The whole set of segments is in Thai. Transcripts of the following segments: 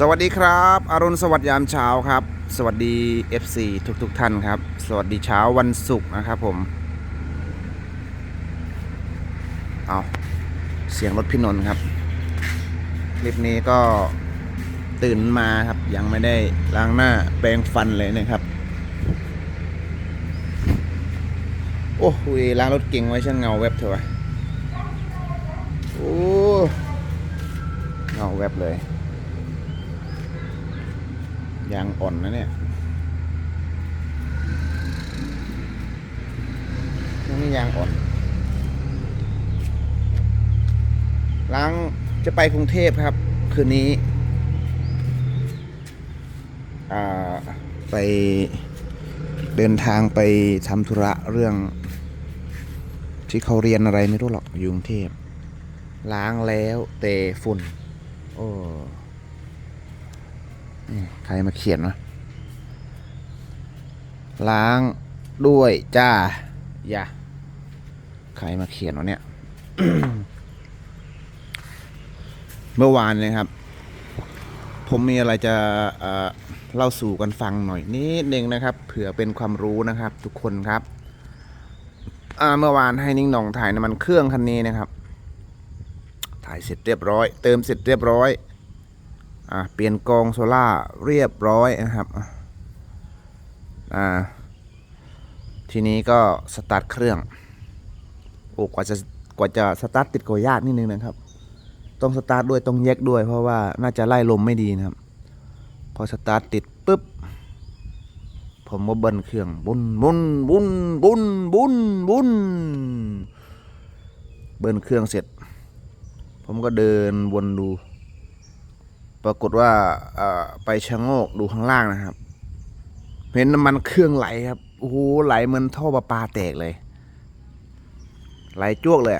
สวัสดีครับ อรุณสวัสดิ์ยามเช้าครับ สวัสดี FC ทุกทุกๆท่านครับ สวัสดีเช้าวันศุกร์นะครับผม เอาเสียงรถพี่นนท์ครับ คลิปนี้ก็ตื่นมาครับ ยังไม่ได้ล้างหน้าแปรงฟันเลยนะครับ โอ้โหล้างรถเก่งไว้ช่างเงาเว็บเถอะวะโอ้เงาเว็บเลย ยางอ่อนนะเนี่ยนี่ยางอ่อน ล้างจะไปกรุงเทพครับ คืนนี้ไปเดินทางไปทำธุระเรื่อง ที่เขาเรียนอะไรไม่รู้หรอกอยู่กรุงเทพล้างแล้วเตฝุ่น โอ้ ใครมาเขียนวะล้างด้วยจ้า อย่า ใครมาเขียนวะเนี่ย เมื่อวานเลยครับ ผมมีอะไรจะเอ่อเล่าสู่กันฟังหน่อยนิดนึงนะครับ เผื่อเป็นความรู้นะครับ ทุกคนครับอ่าเมื่อวานให้นิ่งหน่องถ่ายน้ำมันเครื่องคันนี้นะครับ ถ่ายเสร็จเรียบร้อย เติมเสร็จเรียบร้อย อ่าเปลี่ยนกองโซล่าเรียบร้อยนะครับอ่าทีนี้ก็สตาร์ทเครื่องโอ้กว่าจะกว่าจะสตาร์ทติดก็ยากนิดนึงนะครับ ต้องสตาร์ทด้วยต้องแยกด้วย เพราะว่าน่าจะไล่ลมไม่ดีนะครับ พอสตาร์ทติดปุ๊บผมก็เบิ้ลเครื่องบุนบุนบุนบุนบุนบุนเบิ้ลเครื่องเสร็จ ผมก็เดินวนดู ปรากฏว่าไปชะโงกดูข้างล่างนะครับ เห็นน้ำมันเครื่องไหลครับโอ้โหไหลเหมือนท่อประปาแตกเลย ไหลจ้วกเลย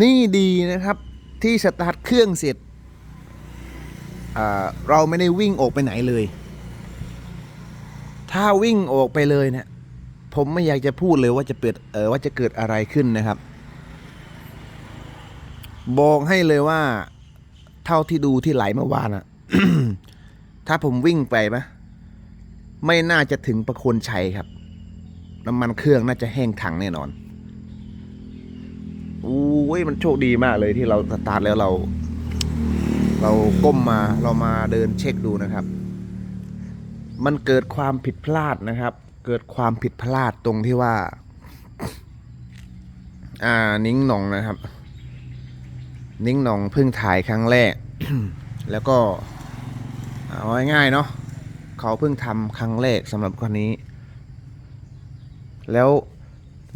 นี่ดีนะครับ ที่สตาร์ทเครื่องเสร็จเราไม่ได้วิ่งออกไปไหนเลย ถ้าวิ่งออกไปเลยเนี่ยผมไม่อยากจะพูดเลยว่าจะเกิดเออว่าจะเกิดอะไรขึ้นนะครับ บอกให้เลยว่า เท่าที่ดูที่ไหลเมื่อวานอะถ้าผมวิ่งไปปะไม่น่าจะถึงประโคนชัยครับ น้ำมันเครื่องน่าจะแห้งถังแน่นอนอู้ยมันโชคดีมากเลยที่เราสตาร์ทแล้วเรา เราก้มมาเรามาเดินเช็คดูนะครับ มันเกิดความผิดพลาดนะครับ เกิดความผิดพลาดตรงที่ว่า อ่านิ้งหน่องนะครับ นิ้งหนองเพิ่งถ่ายครั้งแรก แล้วก็เอาง่ายๆเนาะเขาเพิ่งทำครั้งแรกสำหรับคนนี้ แล้ว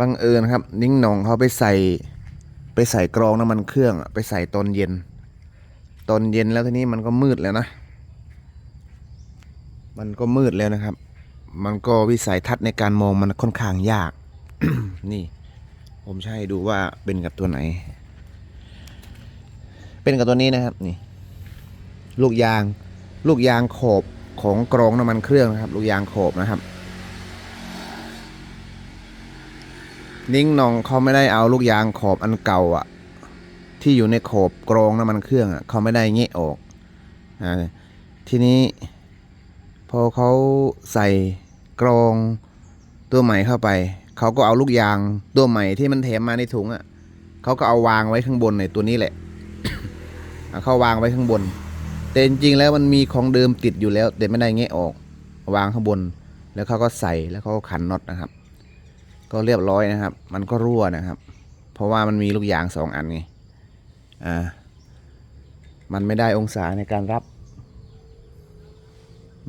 บังเอิญครับ นิ้งหนองเขาไปใส่ไปใส่กรองน้ำมันเครื่องอะไปใส่ตอนเย็น ตอนเย็นแล้วทีนี้มันก็มืดแล้วนะ มันก็มืดแล้วนะครับ มันก็วิสัยทัศน์ในการมองมันค่อนข้างยาก นี่ ผมจะให้ดูว่าเป็นกับตัวไหน เป็นกับตัวนี้นะครับนี่ ลูกยาง ลูกยางขอบของกรองน้ำมันเครื่องนะครับ ลูกยางขอบนะครับนิ้งนองเขาไม่ได้เอาลูกยางขอบอันเก่าอะที่อยู่ในขอบกรองน้ำมันเครื่องอะเขาไม่ได้เงี้ออกอ่าทีนี้ พอเขาใส่กรองตัวใหม่เข้าไปเขาก็เอาลูกยางตัวใหม่ที่มันแถมมาในถุงอะเขาก็เอาวางไว้ข้างบนในตัวนี้แหละ เข้าวางไว้ข้างบน แต่จริงๆแล้วมันมีของเดิมติดอยู่แล้ว แต่ไม่ได้แงะออก วางข้างบน แล้วเขาก็ใส่แล้วเขาก็ขันน็อตนะครับ ก็เรียบร้อยนะครับ มันก็รั่วนะครับ เพราะว่ามันมีลูกยางสองอันไงอ่ามันไม่ได้องศาในการรับ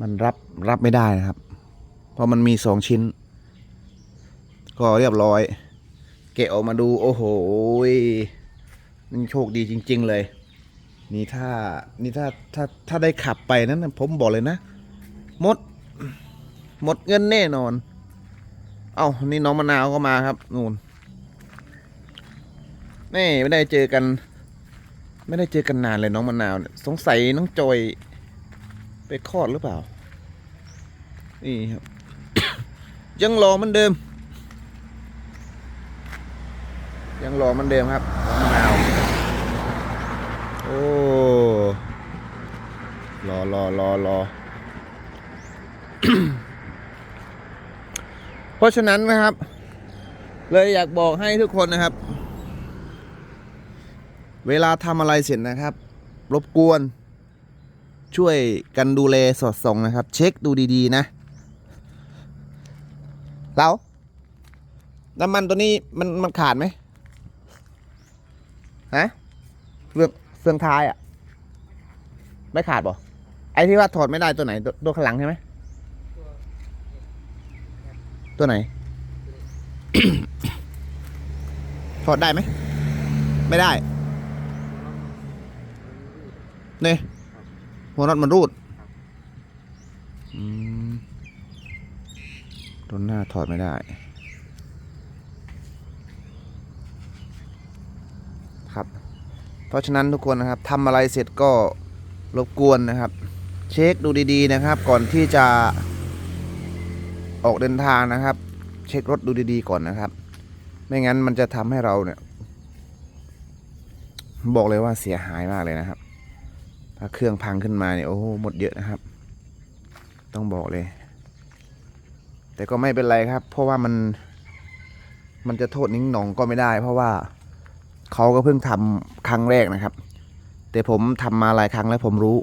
มันรับรับไม่ได้นะครับ เพราะมันมีสองชิ้น ก็เรียบร้อย เกะออกมาดู โอ้โหนี่โชคดีจริง ๆ เลย นี่ถ้านี่ถ้าถ้าถ้าได้ขับไปนั้นผมบอกเลยนะหมด หมดเงินแน่นอน เอ้านี่น้องมะนาวก็มาครับนู่นนี่ไม่ได้เจอกัน ไม่ได้เจอกันนานเลยน้องมะนาวสงสัยน้องจอยไปคลอดหรือเปล่า นี่ครับ ยังรอเหมันเดิม ยังรอเหมันเดิมครับน้องมะนาว โอ้ รอรอรอเพราะฉะนั้นนะครับ เลยอยากบอกให้ทุกคนนะครับ เวลาทำอะไรเสร็จนะครับ รบกวน ช่วยกันดูแลสอดส่องนะครับ เช็คดูดีๆนะ เราน้ำมันตัวนี้มันมันขาดไหมฮะเฟืองเฟืองท้ายอะ ไม่ขาดบ่ ไอ้ที่ว่าถอดไม่ได้ตัวไหนตัวตัวข้างหลังใช่ไหมตัวไหน ถอดได้ไหมไม่ได้เนี่ยหัวน็อตมันรูดตัวหน้าถอดไม่ได้ ครับ เพราะฉะนั้นทุกคนนะครับทำอะไรเสร็จก็รบกวนนะครับ เช็คดูดีๆนะครับ ก่อนที่จะออกเดินทางนะครับ เช็ครถดูดีๆก่อนนะครับ ไม่งั้นมันจะทำให้เราเนี่ย บอกเลยว่าเสียหายมากเลยนะครับ ถ้าเครื่องพังขึ้นมาเนี่ยโอ้โหหมดเยอะนะครับ ต้องบอกเลย แต่ก็ไม่เป็นไรครับ เพราะว่ามันมันจะโทษนิ้งหนองก็ไม่ได้ เพราะว่าเขาก็เพิ่งทำครั้งแรกนะครับ แต่ผมทำมาหลายครั้งแล้วผมรู้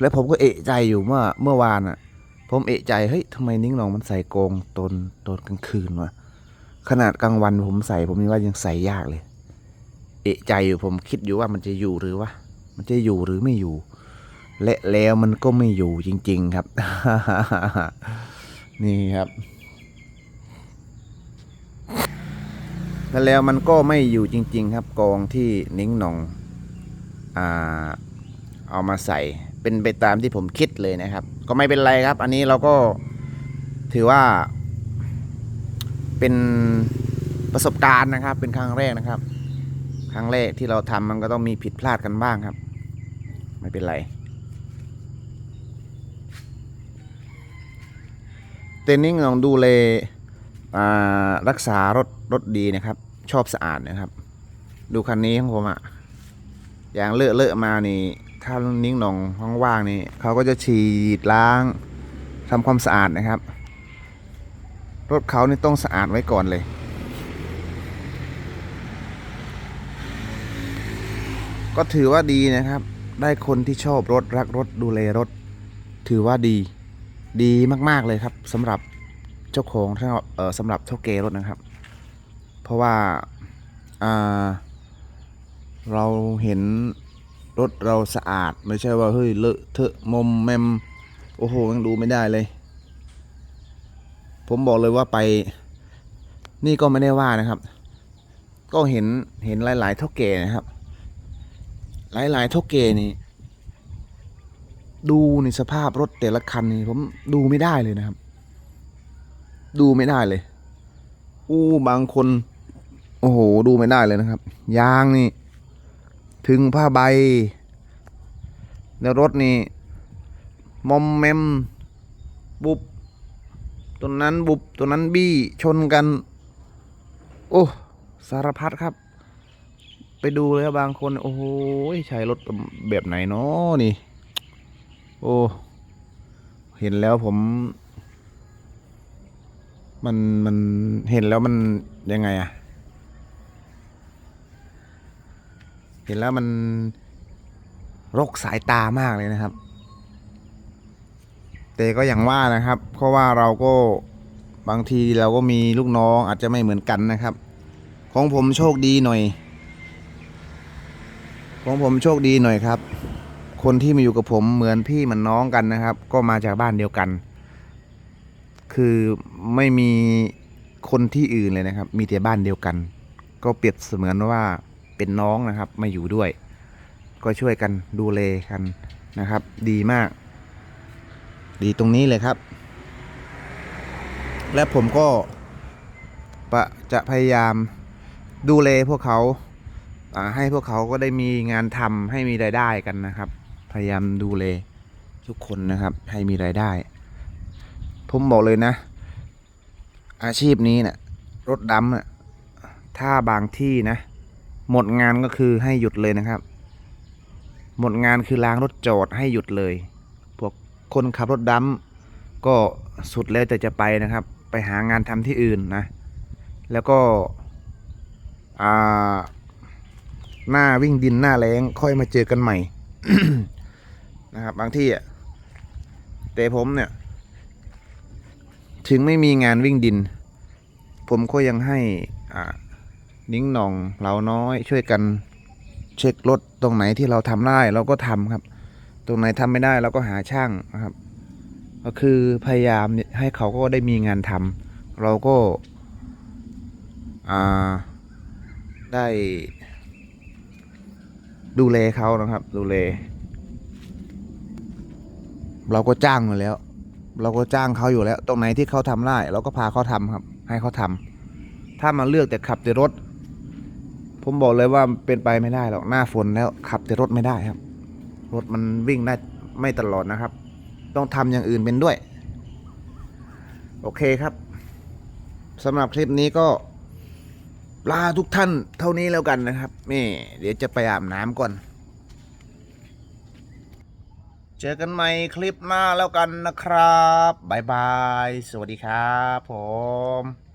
แล้วผมก็เอะใจอยู่เมื่อเมื่อวานอะ ผมเอะใจเฮ้ยทำไมนิ้งนองมันใส่กงตนตนกลางคืนวะขนาดกลางวันผมใส่ผมนี่ว่ายังใส่ยากเลย เอะใจอยู่ผมคิดอยู่ว่ามันจะอยู่หรือวะมันจะอยู่หรือไม่อยู่ และแล้วมันก็ไม่อยู่จริง ๆครับ นี่ครับและแล้วมันก็ไม่อยู่จริง ๆ ครับกองที่นิ้งหนอง อ่า เอามาใส่ เป็นไปตามที่ผมคิดเลยนะครับ ก็ไม่เป็นไรครับ อันนี้เราก็ถือว่า เป็นประสบการณ์นะครับ เป็นครั้งแรกนะครับ ครั้งแรกที่เราทำมันก็ต้องมีผิดพลาดกันบ้างครับ ไม่เป็นไรเตนนิ่งลองดูเลยรักษารถรถดีนะครับ ชอบสะอาดนะครับ ดูคันนี้ของผมอะอย่างเลอะเลอะมานี่ ถ้านิ้งหนองว่างๆนี่เขาก็จะฉีดล้างทำความสะอาดนะครับ รถเขานี่ต้องสะอาดไว้ก่อนเลยก็ถือว่าดีนะครับ ได้คนที่ชอบรถรักรถดูแลรถ ถือว่าดี ดีมากๆเลยครับสำหรับเจ้าของถ้าเออสำหรับเท่าเกรถนะครับ เพราะว่าเราเห็น รถเราสะอาดไม่ใช่ว่าเฮ้ยเลอะเทอะมมแมมโอ้โหยังดูไม่ได้เลย ผมบอกเลยว่าไป นี่ก็ไม่ได้ว่านะครับ ก็เห็นเห็นหลาย ๆ เท่าแก่นะครับ หลาย ๆ เท่าแก่นี่ ดูในสภาพรถแต่ละคันนี่ผมดูไม่ได้เลยนะครับ ดูไม่ได้เลยอู้บางคน โอ้โห ดูไม่ได้เลยนะครับ ยางนี่ ถึงผ้าใบแล้วรถนี่มอมแมม บุบตัวนั้นบุบตัวนั้นบี้ชนกัน โอ้สารพัดครับ ไปดูเลยครับบางคน โอ้โหใช้รถแบบไหนเนาะนี่ โอ้เห็นแล้วผม มันมันเห็นแล้วมันยังไงอะ ห็นแล้วมันรกสายตามากเลยนะครับ แต่ก็อย่างว่านะครับ เพราะว่าเราก็บางทีเราก็มีลูกน้องอาจจะไม่เหมือนกันนะครับ ของผมโชคดีหน่อย ของผมโชคดีหน่อยครับ คนที่มาอยู่กับผมเหมือนพี่เหมือนน้องกันนะครับ ก็มาจากบ้านเดียวกัน คือไม่มีคนที่อื่นเลยนะครับ มีแต่บ้านเดียวกัน ก็เปรียบเสมือนว่า เป็นน้องนะครับ มาอยู่ด้วย ก็ช่วยกันดูแลกันนะครับ ดีมาก ดีตรงนี้เลยครับ และผมก็จะพยายามดูแลพวกเขาให้พวกเขาก็ได้มีงานทำให้มีรายได้กันนะครับ พยายามดูแลทุกคนนะครับ ให้มีรายได้ ผมบอกเลยนะ อาชีพนี้นะ่ะรถดำน่ะถ้าบางที่นะ หมดงานก็คือให้หยุดเลยนะครับ หมดงานคือล้างรถจอดให้หยุดเลย พวกคนขับรถดำก็สุดแล้วแต่จะไปนะครับ ไปหางานทำที่อื่นนะ แล้วก็อ่าหน้าวิ่งดินหน้าแรงค่อยมาเจอกันใหม่นะครับ บางที่อะแต่ผมเนี่ย ถึงไม่มีงานวิ่งดิน ผมก็ยังให้อ่า นิ้งหน่องเราน้อยช่วยกันเช็ครถตรงไหนที่เราทำได้เราก็ทำครับ ตรงไหนทำไม่ได้เราก็หาช่างนะครับ ก็คือพยายามเนี่ยให้เขาก็ได้มีงานทำเราก็อ่าได้ดูแลเขานะครับ ดูแลเราก็จ้างมาแล้ว เราก็จ้างเขาอยู่แล้ว ตรงไหนที่เขาทำได้เราก็พาเขาทำครับ ให้เขาทำถ้ามาเลือกแต่ขับแต่รถ ผมบอกเลยว่าเป็นไปไม่ได้หรอกหน้าฝนแล้วขับแต่รถไม่ได้ครับ รถมันวิ่งได้ไม่ตลอดนะครับ ต้องทำอย่างอื่นเป็นด้วย โอเคครับสำหรับคลิปนี้ก็ลาทุกท่านเท่านี้แล้วกันนะครับนี่เดี๋ยวจะไปอาบน้ำก่อน เจอกันใหม่คลิปหน้าแล้วกันนะครับบายบาย สวัสดีครับผม